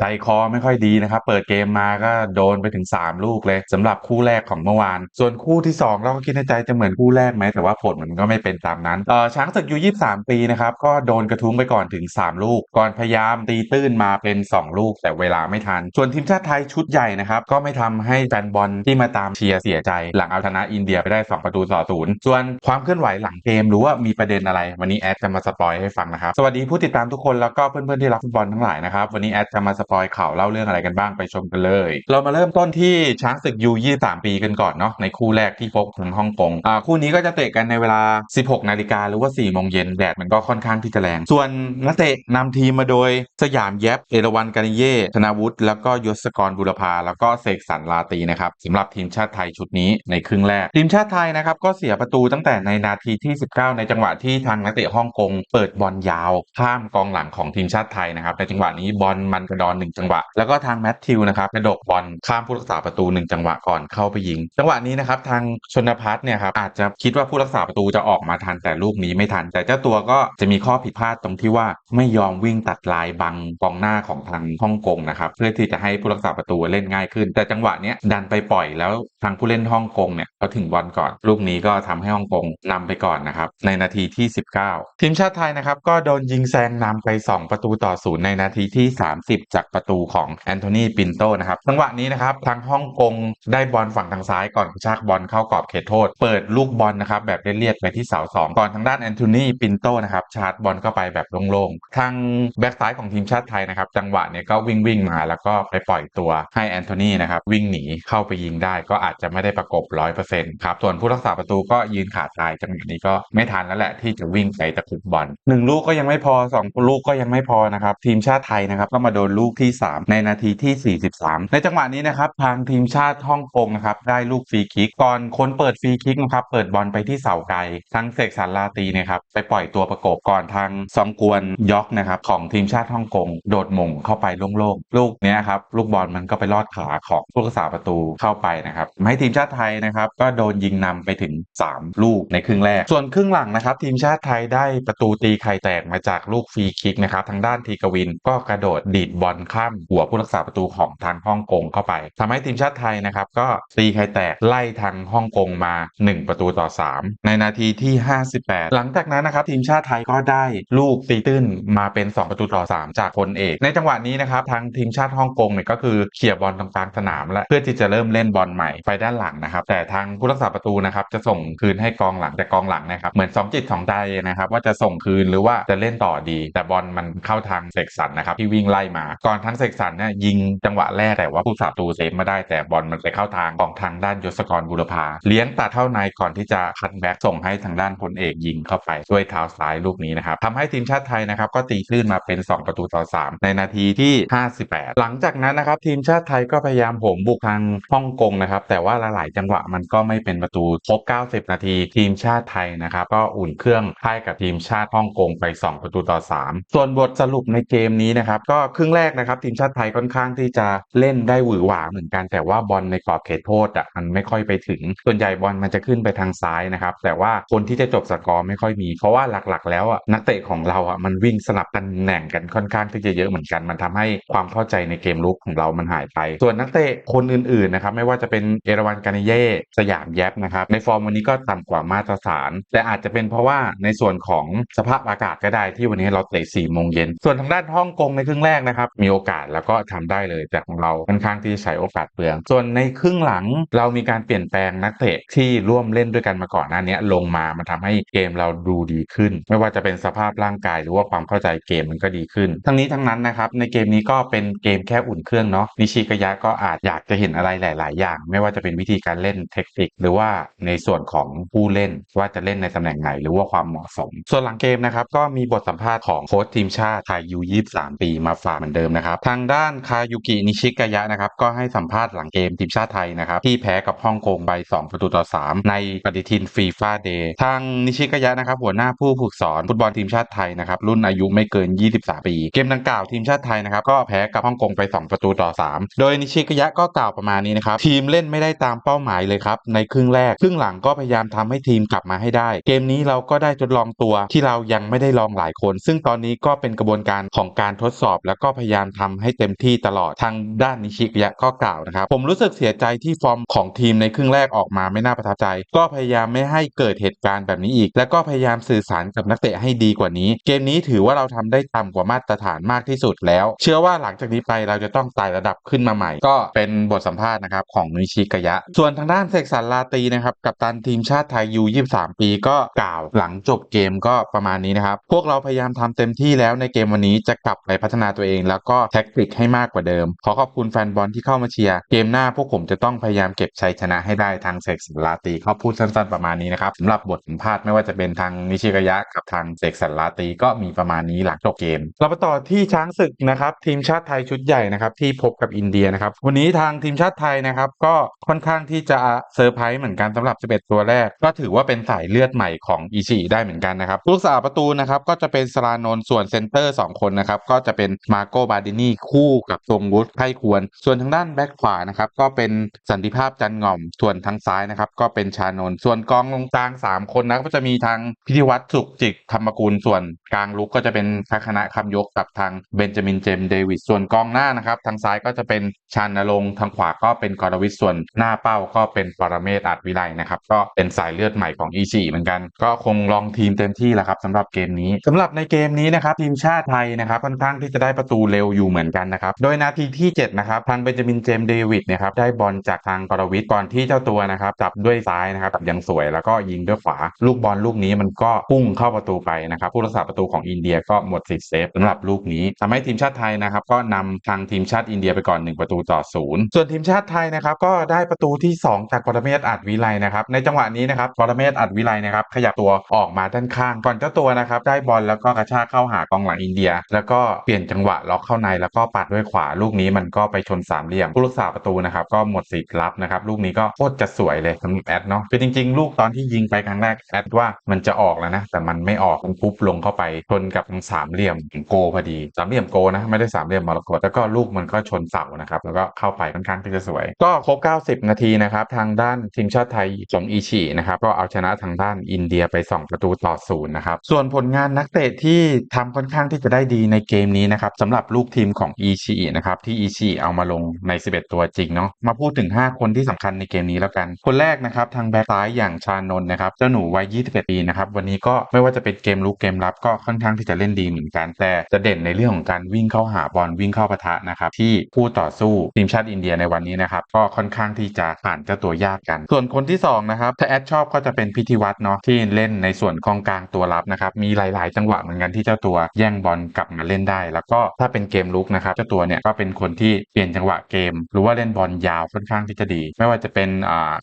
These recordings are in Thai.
ใจคอไม่ค่อยดีนะครับ เปิดเกมมาก็โดนไปถึง 3 ลูกเลยสำหรับคู่แรกของเมื่อวาน ส่วนคู่ที่ 2 เราก็คิดในใจจะเหมือนคู่แรกไหม แต่ว่าผลมันก็ไม่เป็นตามนั้นเออช้างศึกยู23 ปีนะครับ ก็โดนกระทุ้งไปก่อนถึง 3 ลูก ก่อนพยายามตีตื้นมาเป็น 2 ลูก แต่เวลาไม่ทัน ส่วนทีมชาติไทยชุดใหญ่นะครับ ก็ไม่ทำให้แฟนบอลที่มาตามเชียร์เสียใจ หลังเอาชนะอินเดียไปได้ 2 ประตูต่อศูนย์ส่วนความเคลื่อนไหวหลังเกมหรือว่ามีประเด็นอะไร วันนี้แอดจะมาสปอยให้ฟังนะครับสวัสดีผู้ติดตามทุกคนแล้วก็เพื่อนๆที่รักฟุตบอลทั้งหลายนะครับวันนี้แอดจะมาสปอยข่าวเล่าเรื่องอะไรกันบ้างไปชมกันเลย เรามาเริ่มต้นที่ช้างศึกยู23ปีกันก่อนเนาะในคู่แรกที่พบทางฮ่องกงอ่าคู่นี้ก็จะเตะกันในเวลา 16 นาฬิกาหรือว่า4โมงเย็นแดดมันก็ค่อนข้างที่จะแรง ส่วนนักเตะนำทีมมาโดยสยามแยบเอราวันกานิเย่ธนาวุฒิแล้วก็ยศกรบุรพาแล้วก็เสกสรรลาตีนะครับสำหรับทีมชาติไทยชุดนี้ในครึ่งแรก ทีมชาติไทยนะครับก็เสียประตูตั้งแต่ในนาทีที่ 19 ในจังหวะที่ทางนักเตะฮ่องกงเปิดบอลยาวข้ามกองหลังของทีมชาติไทยนะครับในจังหวะนี้บอลมันกระดอนหนึ่งจังหวะ แล้วก็ทางแมทธิวนะครับกระดกบอลข้ามผู้รักษาประตูหนึ่งจังหวะก่อนเข้าไปยิง จังหวะนี้นะครับทางชนพัฒน์เนี่ยครับอาจจะคิดว่าผู้รักษาประตูจะออกมาทันแต่ลูกนี้ไม่ทัน แต่เจ้าตัวก็จะมีข้อผิดพลาดตรงที่ว่าไม่ยอมวิ่งตัดลายบังกองหน้าของทางฮ่องกงนะครับเพื่อที่จะให้ผู้รักษาประตูเล่นง่ายขึ้น แต่จังหวะนี้ดันไปปล่อยแล้วทางผู้เล่นฮ่องกงเนี่ยเขาถึงบอลก่อน ลูกนี้ก็ทำให้ฮ่องกงนำไปก่อนนะครับในนาทีที่ 19 ทีมชาติไทยนะครับก็โดนยิงแซงนำไป 2 ประตูต่อศูนย์ในนาทีที่ 30 จากประตูของแอนโทนีปินโตนะครับจังหวะนี้นะครับทางฮ่องกงได้บอลฝั่งทางซ้ายก่อนกระชากบอลเข้ากรอบเขตโทษ เปิดลูกบอลนะครับแบบเลียดๆไปที่เสาสองก่อนทางด้านแอนโทนีปินโตนะครับชาร์จบอลเข้าไปแบบโล่งๆทางแบ็กซ้ายของทีมชาติไทยนะครับจังหวะเนี่ยก็วิ่งวิ่งมาแล้วก็ไปปล่อยตัวให้แอนโทนีนะครับวิ่งหนีเข้าไปยิงได้ก็อาจจะไม่ได้ประกบ100%ครับส่วนผู้รักษาประตูก็ยืนขาดตายจังหวะนี้ก็ไม่ทันแล้วแหละที่จะวิ่งไปตะคุบบอลหนึ่งลูกก็ยังไม่พอสองลูกก็ยังไม่พอนะครับทีมชาติไทยนะครับก็มาโดนลูกที่ 3 ในนาทีที่ 43 ในจังหวะนี้นะครับทางทีมชาติฮ่องกงนะครับได้ลูกฟรีคิกก่อนคนเปิดฟรีคิกนะครับเปิดบอลไปที่เสาไกลทางเสกสรรลาตีเนะครับไปปล่อยตัวประกบก่อนทางซองกวนยอกนะครับของทีมชาติฮ่องกงโดดมงเข้าไปโล่งๆลูกเนี้ยครับลูกบอลมันก็ไปลอดขาของผู้รักษาประตูเข้าไปนะครับทำให้ทีมชาติไทยนะครับก็โดนยิงนำไปถึง 3 ลูกในครึ่งแรก ส่วนครึ่งหลังนะครับทีมชาติไทยได้ประตูตีไข่แตกมาจากลูกฟรีคิกนะครับทางด้านทีกวินก็กระโดดดีดบอลข้ามหัวผู้รักษาประตูของทางฮ่องกงเข้าไปทำให้ทีมชาติไทยนะครับก็ตีไข่แตกไล่ทางฮ่องกงมา 1 ประตูต่อ 3 ในนาทีที่ 58 หลังจากนั้นนะครับทีมชาติไทยก็ได้ลูกตีตื้นมาเป็น 2 ประตูต่อ 3 จากพลเอก ในจังหวะนี้นะครับทางทีมชาติฮ่องกงเนี่ยก็คือเขี่ยบอลตรงกลางสนามแล้วเพื่อที่จะเริ่มเล่นบอลใหม่ไปด้านหลังนะครับ แต่ทางผู้รักษาประตูนะครับจะส่งคืนให้กองหลังแต่กองหลังนะครับเหมือนสองจิตสองใจนะครับว่าจะส่งคืนหรือว่าจะเล่นต่อดี แต่บอลมันเข้าทางเสกสรรนะครับที่วิ่งไล่มาก่อนทั้งเสกสรรเนี่ยยิงจังหวะแรกแต่ว่าผู้รักษาประตูเซฟไม่ได้แต่บอลมันไปเข้าทางของทางด้านยศกรบุรพาเลี้ยงตัดเข้าในก่อนที่จะคัดแบ็กส่งให้ทางด้านพลเอกยิงเข้าไปด้วยเท้าซ้ายลูกนี้นะครับทำให้ทีมชาติไทยนะครับก็ตีคลื่นมาเป็น 2 ประตูต่อ 3 ในนาทีที่ 58 หลังจากนั้นนะครับทีมชาติไทยก็พยายามโหมบุกทางฮ่องกงนะครับแต่ว่าหลายๆจังหวะมันก็ไม่เป็นประตูครบ 90 นาที ทีมชาติไทยนะครับก็อุ่นเครื่องพ่ายกับทีมชาติฮ่องกงไป 2 ประตูต่อ 3 ส่วนบทสรุปในเกมนี้นะครับก็ครึ่งแรกนะครับทีมชาติไทยค่อนข้างที่จะเล่นได้หวือหวาเหมือนกัน แต่ว่าบอลในกรอบเขตโทษอะมันไม่ค่อยไปถึง ส่วนใหญ่บอลมันจะขึ้นไปทางซ้ายนะครับ แต่ว่าคนที่จะจบสกอร์ไม่ค่อยมี เพราะว่าหลักๆ แล้วอะนักเตะของเราอะมันวิ่งสลับตำแหน่งกันค่อนข้างที่จะเยอะเหมือนกัน มันทำให้ความเข้าใจในเกมลุกของเรามันหายไป ส่วนนักเตะคนอื่นๆนะครับไม่ว่าจะเป็นเอราวันกานิเย่สยามแยบนะครับในฟอร์มวันนี้ก็ต่ำกว่ามาตรฐาน แต่อาจจะเป็นเพราะว่าในส่วนของสภาพอากาศก็ได้ที่วันนี้เราเตะ4โมงเย็นส่วนทางด้านฮ่องกงในครึ่งแรกนะครับมีีโอกาสแล้วก็ทำได้เลยแต่ของเราค่อนข้างที่ใช้โอกาสเปลือง ส่วนในครึ่งหลังเรามีการเปลี่ยนแปลงนักเตะที่ร่วมเล่นด้วยกันมาก่อนหน้านี้ลงมามันทำให้เกมเราดูดีขึ้น ไม่ว่าจะเป็นสภาพร่างกายหรือว่าความเข้าใจเกมมันก็ดีขึ้น ทั้งนี้ทั้งนั้นนะครับในเกมนี้ก็เป็นเกมแค่อุ่นเครื่องเนาะนิชิกายะก็อาจอยากจะเห็นอะไรหลาย ๆ อย่าง ไม่ว่าจะเป็นวิธีการเล่นเทคนิคหรือว่าในส่วนของผู้เล่นว่าจะเล่นในตำแหน่งไหนหรือว่าความเหมาะสม ส่วนหลังเกมนะครับก็มีบทสัมภาษณ์ของโค้ชทีมชาติไทยยู23ปีมาฝากเหมือนเดิมนะครับทางด้านคายุกินิชิกายะนะครับก็ให้สัมภาษณ์หลังเกมทีมชาติไทยนะครับที่แพ้กับฮ่องกงไป 2 ประตูต่อ 3 ในปฏิทินฟีฟ่าเดย์ทางนิชิกายะนะครับหัวหน้าผู้ฝึกสอนฟุตบอลทีมชาติไทยนะครับรุ่นอายุไม่เกิน 23 ปี เกมดังกล่าวทีมชาติไทยนะครับก็แพ้กับฮ่องกงไป 2 ประตูต่อ 3 โดยนิชิกายะก็กล่าวประมาณนี้นะครับทีมเล่นไม่ได้ตามเป้าหมายเลยครับในครึ่งแรกครึ่งหลังก็พยายามทำให้ทีมกลับมาให้ได้ เกมนี้เราก็ได้ทดลองตัวที่เรายังไม่ได้ลองหลายคน ซึ่งตอนนี้ก็เป็นกระบวนการของการทดสอบแล้วก็พยายามทำให้เต็มที่ตลอดทางด้านนิชิกยะก็กล่าวนะครับ ผมรู้สึกเสียใจที่ฟอร์มของทีมในครึ่งแรกออกมาไม่น่าประทับใจ ก็พยายามไม่ให้เกิดเหตุการณ์แบบนี้อีก และก็พยายามสื่อสารกับนักเตะให้ดีกว่านี้ เกมนี้ถือว่าเราทำได้ต่ำกว่ามาตรฐานมากที่สุดแล้ว เชื่อว่าหลังจากนี้ไปเราจะต้องไต่ระดับขึ้นมาใหม่ ก็เป็นบทสัมภาษณ์นะครับของนิชิกยะ ส่วนทางด้านเสกสรรลาตีนะครับกับตันทีมชาติไทยยู23 ปีก็กล่าวหลังจบเกมก็ประมาณนี้นะครับพวกเราพยายามทำเต็มที่แล้วในเกมวันนี้จะกลับไปพัฒนาตัวเอง แล้วก็แท็กติกให้มากกว่าเดิม ขอขอบคุณแฟนบอลที่เข้ามาเชียร์ เกมหน้าพวกผมจะต้องพยายามเก็บชัยชนะให้ได้ทางเสกสรรลาตีเขาพูดสั้นๆประมาณนี้นะครับสำหรับบทสัมภาษณ์ไม่ว่าจะเป็นทางนิชิกยะกับทางเสกสรรลาตีก็มีประมาณนี้หลังจบเกมเราไปต่อที่ช้างศึกนะครับทีมชาติไทยชุดใหญ่นะครับที่พบกับอินเดียนะครับวันนี้ทางทีมชาติไทยนะครับก็ค่อนข้างที่จะเซอร์ไพรส์เหมือนกันสำหรับ 11 ตัวแรก ก็ถือว่าเป็นสายเลือดใหม่ของอีชีได้เหมือนกันนะครับผู้รักษาประตูนะครับก็จะเป็นสลานนท์ส่วนเซนเตอร์ 2 คนนะครับก็จะเป็นมาโกบาดนีคู่กับทรงวุฒิไพ่ควร ส่วนทางด้านแบ็คขวานะครับก็เป็นสันติภาพจันง่อม ส่วนทางซ้ายนะครับก็เป็นชานนส่วนกองลงกลาง 3 คนนะก็จะมีทางพิธิวัตรสุขจิกธรรมกุลส่วนกลางลุกก็จะเป็นทาคณะคำยกกับทางเบนจามินเจมส์เดวิดส่วนกองหน้านะครับทางซ้ายก็จะเป็นชานนรงค์ทางขวาก็เป็นกรวิทส่วนหน้าเป้าก็เป็นปรเมศอาจวิไลนะครับก็เป็นสายเลือดใหม่ของอีชีเหมือนกัน ก็คงลองทีมเต็มที่แหละครับสำหรับเกมนี้สำหรับในเกมนี้นะครับทีมชาติไทยนะครับค่อนข้างที่จะได้ประตูเร็วอยู่เหมือนกันนะครับ โดยนาทีที่ 7 นะครับ ทางเบนจามินเจมส์เดวิดนะครับได้บอลจากทางกรวิทก่อนที่เจ้าตัวนะครับจับด้วยซ้ายนะครับจับยังสวยแล้วก็ยิงด้วยขวา ลูกบอลลูกนี้มันก็พุ่งเข้าประตูไปนะครับผู้รักษาประตูของอินเดียก็หมดสิทธิ์เซฟสำหรับลูกนี้ทำให้ทีมชาติไทยนะครับก็นำทางทีมชาติอินเดียไปก่อน 1 ประตูต่อศูนย์ส่วนทีมชาติไทยนะครับก็ได้ประตูที่ 2 จากปรเมศอาจวิไลนะครับในจังหวะนี้นะครับปรเมศอาจวิไลนะครับขยับตัวออกมาด้านข้าง ก่อนเจ้าตัวนะครับได้บอลแล้วก็กระชากเข้าหากองหลังอินเดีย แล้วก็เปลี่ยนจังหวะล็อกเข้าในแล้วก็ปัดด้วยขวา ลูกนี้มันก็ไปชนสามเหลี่ยม ผู้รักษาประตูนะครับก็หมดสิทธิ์รับนะครับลูกนี้ก็โคตรจะสวยเลยสำหรับแอดเนาะคือจริงๆ ลูกตอนที่ยิงไปครั้งแรกแอดว่ามันจะออกแล้วนะแต่มันไม่ออกมันปุ๊บลงเข้าไปชนกับทางสามเหลี่ยมโกพอดีสามเหลี่ยมโกนะไม่ได้สามเหลี่ยมมรกตแล้วก็ลูกมันก็ชนเสานะครับแล้วก็เข้าไปค่อนข้างที่จะสวย ก็ครบ 90 นาทีนะครับทางด้านทีมชาติไทยของอีชีนะครับก็เอาชนะทางด้านอินเดียไป 2 ประตูต่อศูนย์นะครับส่วนผลงานนักเตะที่ทำค่อนข้างที่จะได้ดีในเกมนี้นะครับสำหรับลูกทีมของอีชีนะครับที่อีชีเอามาลงใน 11 ตัวจริงเนาะมาพูดถึง 5 คนที่สำคัญในเกมนี้แล้วกัน คนแรกนะครับทางแบ็คซ้ายอย่างชานนท์นะครับเจ้าหนูวัย 21 ปีนะครับวันนี้ก็ไม่ว่าจะเป็นเกมลุกเกมรับก็ค่อนข้างที่จะเล่นดีเหมือนกัน แต่จะเด่นในเรื่องของการวิ่งเข้าหาบอลวิ่งเข้าปะทะนะครับที่ผู้ต่อสู้ทีมชาติอินเดียในวันนี้นะครับก็ค่อนข้างที่จะผ่านเจ้าตัวยากกัน ส่วนคนที่2นะครับถ้าแอดชอบก็จะเป็นพิธีวัตรเนาะที่เล่นในส่วนกองกลางตัวรับนะครับมีหลาย ๆ จังหวะเหมือนกันที่เจ้าตัวแย่งบอลกลับมาเล่นได้ แล้วก็ถ้าเป็นเกมลุกนะครับเจ้าตัวเนี่ยก็เป็นคนที่เปลี่ยนจังหวะเกม หรือว่าเล่นบอลยาวค่อนข้างที่จะดี ไม่ว่าจะเป็น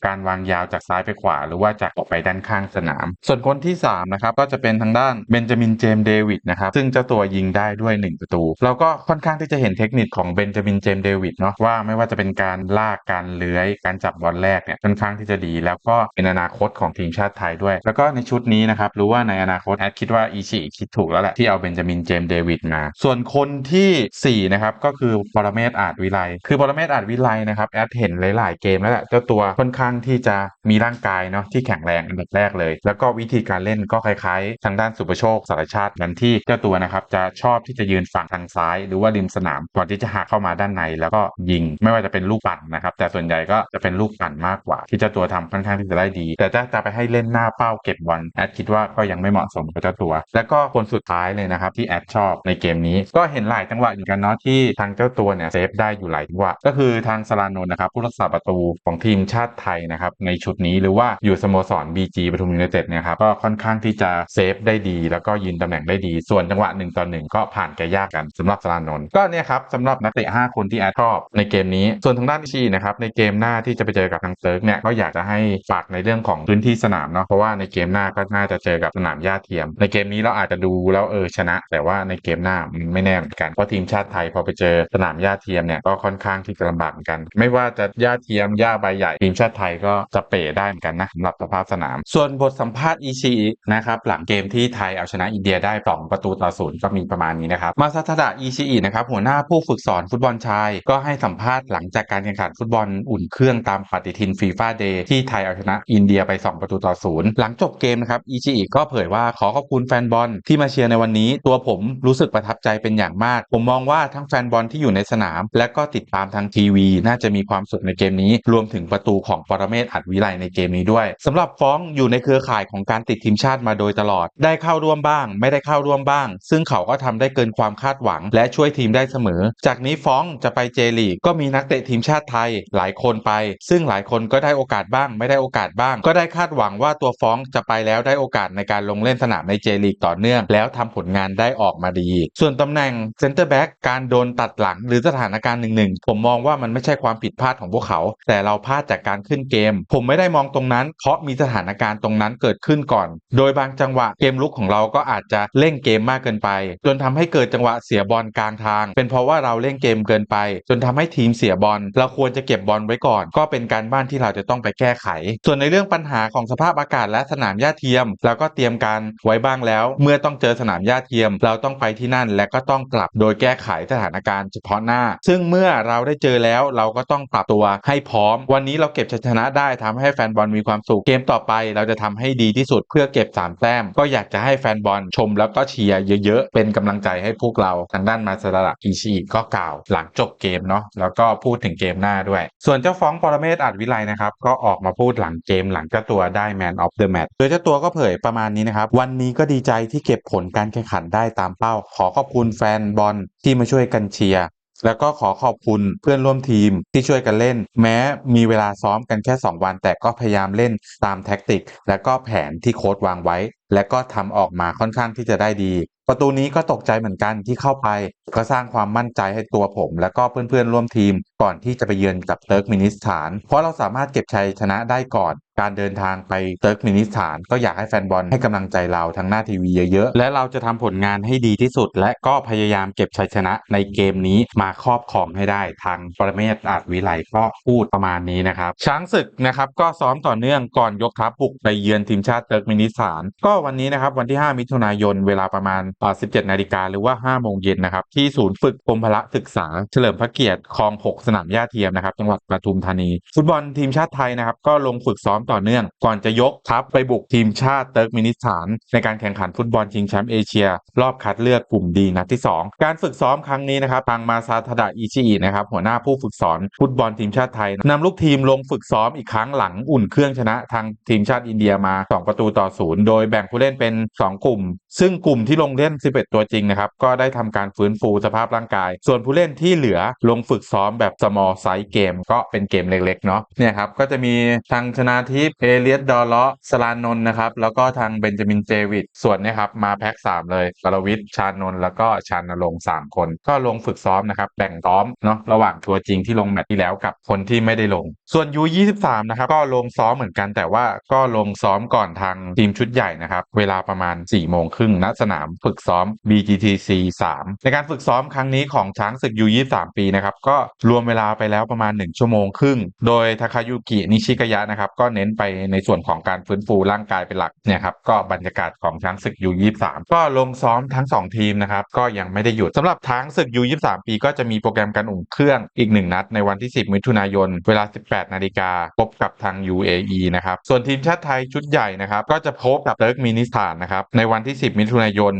การวางยาวจากซ้ายไปขวา หรือว่าจากออกไปด้านข้างสนาม ส่วนคนที่3นะครับก็จะเป็นทางด้านเบนจามินเจมส์เดวิดนะครับซึ่งเจ้าตัวยิงได้ด้วย 1 ประตู เราก็ค่อนข้างที่จะเห็นเทคนิคของเบนจามินเจมส์เดวิดเนาะว่าไม่ว่าจะเป็นการลากการเลื้อย การจับบอลแรกเนี่ยค่อนข้างที่จะดี แล้วก็เป็นอนาคตของทีมชาติไทยด้วย แล้วก็ในชุดนี้นะครับรู้ว่าในอนาคตแอดคิดว่าอีชิคิดถูกแล้วแหละที่เอาเบนจามินเจมส์เดวิดมาส่วนคนที่4 นะครับ ก็คือปรเมศอาจวิไลคือปรเมศอาจวิไลนะครับแอดเห็นหลาย ๆ เกมแล้วแหละเจ้าตัวค่อนข้างที่จะมีร่างกายเนาะที่แข็งแรงอันดับแรกเลย แล้วก็วิธีการเล่นก็คล้าย ๆ ทางด้านสุประโชคสารชาติกันที่เจ้าตัวนะครับจะชอบที่จะยืนฝั่งทางซ้าย หรือว่าริมสนามก่อนที่จะหักเข้ามาด้านใน แล้วก็ยิงไม่ว่าจะเป็นลูกปั่นนะครับแต่ส่วนใหญ่ก็จะเป็นลูกปั่นมากกว่า ที่เจ้าตัวทำค่อนข้างที่จะได้ดี แต่ถ้าจะไปให้เล่นหน้าเป้าเก็บบอลแอดคิดว่าก็ยังไม่เหมาะสมกับเจ้าตัว แล้วก็คนสุดท้ายเลยนะครับที่แอดชอบในเกมนี้ก็เห็นหลายจังหวะอยู่กันเนาะที่ทางเจ้าตัวเนี่ยเซฟได้อยู่หลายจังหวะก็คือทางสลานนนะครับผู้รักษาประตูของทีมชาติไทยนะครับในชุดนี้หรือว่าอยู่สโมสร BG ปทุมยูไนเต็ดเนี่ยครับก็ค่อนข้างที่จะเซฟได้ดี แล้วก็ยืนตำแหน่งได้ดี ส่วนจังหวะ1ต่อ1ก็ผ่านแกยากกันสำหรับสลานนก็เนี่ยครับสำหรับนักเตะ5คนที่แอดชอบในเกมนี้ส่วนทางด้านชีนะครับในเกมหน้าที่จะไปเจอกับทางเซิร์กเนี่ยก็อยากจะให้ฝากในเรื่องของพื้นที่สนามเนาะเพราะว่าในเกมหน้าก็น่าจะเจอกับสนามหญ้าเทียม ในเกมนี้เราอาจจะดูแล้วเออชนะ แต่ว่าในเกมหน้ามันไม่แน่เหมือนกันเพราะทีมชาติไทยพอไปเจอสนามหญ้าเทียมเนี่ยก็ค่อนข้างที่จะลำบากเหมือนกัน ไม่ว่าจะหญ้าเทียมหญ้าใบใหญ่ทีมชาติไทยก็จะเป๋ได้เหมือนกันนะสำหรับสภาพสนาม ส่วนบทสัมภาษณ์อีชีนะครับหลังเกมที่ไทยเอาชนะอินเดียได้ 2 ประตูต่อศูนย์ก็มีประมาณนี้นะครับมาซาทดะอีชีนะครับหัวหน้าผู้ฝึกสอนฟุตบอลชาย ก็ให้สัมภาษณ์หลังจากการแข่งขันฟุตบอลอุ่นเครื่องตามปฏิทินฟีฟ่าเดย์ที่ไทยเอาชนะอินเดียไป 2 ประตูต่อศูนย์หลังจบเกมนะครับอีชีก็เผยว่าขอขอบคุณแฟนบอลที่มาเชียร์ในวันนี้ ตัวผมรู้สึกประทับใจเป็นอย่างมากผมมององว่าทั้งแฟนบอลที่อยู่ในสนาม และก็ติดตามทางทีวี น่าจะมีความสุขในเกมนี้ รวมถึงประตูของปรเมศอัดวิไลในเกมนี้ด้วยสำหรับฟ้องอยู่ในเครือข่ายของการติดทีมชาติมาโดยตลอด ได้เข้าร่วมบ้าง ไม่ได้เข้าร่วมบ้าง ซึ่งเขาก็ทำได้เกินความคาดหวัง และช่วยทีมได้เสมอ จากนี้ฟ้องจะไปเจลีกก็มีนักเตะทีมชาติไทยหลายคนไป ซึ่งหลายคนก็ได้โอกาสบ้าง ไม่ได้โอกาสบ้าง ก็ได้คาดหวังว่าตัวฟ้องจะไปแล้วได้โอกาสในการลงเล่นสนามในเจลีกต่อเนื่อง แล้วทำผลงานได้ออกมาดี ส่วนตำแหน่งเซนเตอร์แบ็กการโดนตัดหลังหรือสถานการณ์หนึ่งๆผมมองว่ามันไม่ใช่ความผิดพลาดของพวกเขา แต่เราพลาดจากการขึ้นเกม ผมไม่ได้มองตรงนั้น เพราะมีสถานการณ์ตรงนั้นเกิดขึ้นก่อน โดยบางจังหวะเกมลุกของเราก็อาจจะเล่นเกมมากเกินไป จนทำให้เกิดจังหวะเสียบอลกลางทาง เป็นเพราะว่าเราเล่นเกมเกินไป จนทำให้ทีมเสียบอลเราควรจะเก็บบอลไว้ก่อน ก็เป็นการบ้านที่เราจะต้องไปแก้ไข ส่วนในเรื่องปัญหาของสภาพอากาศและสนามหญ้าเทียมเราก็เตรียมการไว้บ้างแล้ว เมื่อต้องเจอสนามหญ้าเทียม เราต้องไปที่นั่นและก็ต้องกลับโดยแก้ไขสถานการณ์เฉพาะหน้า ซึ่งเมื่อเราได้เจอแล้วเราก็ต้องปรับตัวให้พร้อม วันนี้เราเก็บชัยชนะได้ทำให้แฟนบอลมีความสุขเกมต่อไป เราจะทำให้ดีที่สุดเพื่อเก็บ3แต้มก็อยากจะให้แฟนบอลชมแล้วก็เชียร์เยอะๆ เป็นกำลังใจให้พวกเราทางด้านมาสระอีชีก็กล่าว หลังจบเกมเนาะแล้วก็พูดถึงเกมหน้าด้วย ส่วนเจ้าฟ้องปรเมศอัดวิไลนะครับก็ออกมาพูดหลังเกมหลังเจ้าตัวได้ Man of the Match โดยเจ้าตัวก็เผยประมาณนี้นะครับวันนี้ก็ดีใจที่เก็บผลการแข่งขันได้ตามเป้า ขอขอบคุณแฟนบอลที่มาช่วยกันเชียร์แล้วก็ขอขอบคุณเพื่อนร่วมทีมที่ช่วยกันเล่น แม้มีเวลาซ้อมกันแค่ 2 วัน แต่ก็พยายามเล่นตามแท็กติก และก็แผนที่โค้ดวางไว้และก็ทำออกมาค่อนข้างที่จะได้ดี ประตูนี้ก็ตกใจเหมือนกันที่เข้าไป ก็สร้างความมั่นใจให้ตัวผม และก็เพื่อนๆร่วมทีม ก่อนที่จะไปเยือนกับเติร์กมินิสถาน เพราะเราสามารถเก็บชัยชนะได้ก่อน การเดินทางไปเติร์กมินิสถาน ก็อยากให้แฟนบอลให้กำลังใจเราทางหน้าทีวีเยอะๆ และเราจะทำผลงานให้ดีที่สุด และก็พยายามเก็บชัยชนะในเกมนี้มาครอบครองให้ได้ทางปรเมศอาจวิไลก็พูดประมาณนี้นะครับช้างศึกนะครับก็ซ้อมต่อเนื่องก่อนยกทัพบุกไปเยือนทีมชาติเติร์กมินิสถานก็วันนี้นะครับวันที่ 5 มิถุนายนเวลาประมาณ 17 นาฬิกาหรือว่า 5 โมงเย็นนะครับ ที่ศูนย์ฝึกกรมพละศึกษา เฉลิมพระเกียรติคลอง 6 สนามหญ้าเทียมนะครับจังหวัดปทุมธานี ฟุตบอลทีมชาติไทยนะครับก็ลงฝึกซ้อมต่อเนื่อง ก่อนจะยกทัพไปบุกทีมชาติเติร์กมินิสถาน ในการแข่งขันฟุตบอลชิงแชมป์เอเชีย รอบคัดเลือกกลุ่มดีนัดที่ 2 การฝึกซ้อมครั้งนี้นะครับทางมาซาทดะอิชิอินะครับหัวหน้าผู้ฝึกสอนฟุตบอลทีมชาติไทยนำลูกทีมลงฝึกซ้อมอีกครั้งหลังอุ่นเครื่องชนะทางทีมชาติอินเดียมา 2 ประตูต่อศูนย์โดยแบ่งผู้เล่นเป็น 2 กลุ่ม ซึ่งกลุ่มที่ลงเล่น 11 ตัวจริงนะครับ ก็ได้ทำการฟื้นฟูสภาพร่างกาย ส่วนผู้เล่นที่เหลือลงฝึกซ้อมแบบ small size เกม ก็เป็นเกมเล็กๆเนาะเนี่ยครับก็จะมีทางชนาทิพย์เอเลียสดอลเลาะสลานนนะครับ แล้วก็ทางเบนจามินเจวิตส่วนนี่ยครับมาแพ็ค3เลยกรวิทย์ชานนท์แล้วก็ชานลงค์3คน ก็ลงฝึกซ้อมนะครับแบ่งซ้อมเนาะระหว่างตัวจริงที่ลงแมตช์ที่แล้วกับคนที่ไม่ได้ลง ส่วน U23 นะครับก็ลงซ้อมเหมือนกันแต่ว่าก็ลงซ้อมก่อนทางทีมชุดใหญ่นะครับเวลาประมาณ4โมงครึ่งณสนามฝึกซ้อม BGTC 3 ในการฝึกซ้อมครั้งนี้ของช้างศึก U23 ปีนะครับ ก็รวมเวลาไปแล้วประมาณ 1 ชั่วโมงครึ่ง โดยทาคายุกินิชิกายะนะครับ ก็เน้นไปในส่วนของการฟื้นฟูร่างกายเป็นหลักเนี่ยครับก็บรรยากาศของช้างศึก U23 ก็ลงซ้อมทั้ง 2 ทีมนะครับก็ยังไม่ได้หยุดสำหรับช้างศึก U23 ปี ก็จะมีโปรแกรมการอุ่นเครื่องอีก 1 นัด ในวันที่ 10 มิถุนายน เวลา 18 นาฬิกาพบกับทาง UAE นะครับส่วนทีมชาติไทยชุดใหญ่นะครับก็จะพบกับเติร์กมินิสถานนะครับ ในวันที่ 10 มิถุนายน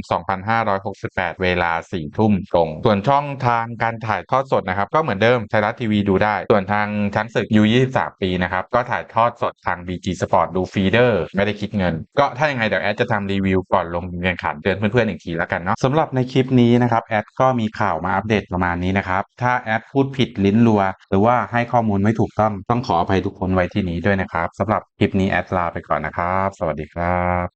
2568 เวลา 4 ทุ่มตรง ส่วนช่องทางการถ่ายทอดสดนะครับ ก็เหมือนเดิมไทยรัฐทีวีดูได้ ส่วนทางช้างศึก U23 ปีนะครับ ก็ถ่ายทอดสดทาง BG Sport ดูฟีเดอร์ไม่ได้คิดเงิน ก็ถ้ายังไงเดี๋ยวแอดจะทำรีวิวก่อนลงแข่งขันเตือนเพื่อนๆอีกทีแล้วกันเนาะสำหรับในคลิปนี้นะครับแอดก็มีข่าวมาอัปเดตประมาณนี้นะครับถ้าแอดพูดผิดลิ้นรัว หรือว่าให้ข้อมูลไม่ถูกต้องต้องขออภัยทุกคนไว้ที่นี้ด้วยนะครับสำหรับคลิปนี้แอดลาไปก่อนนะครับ สวัสดีครับ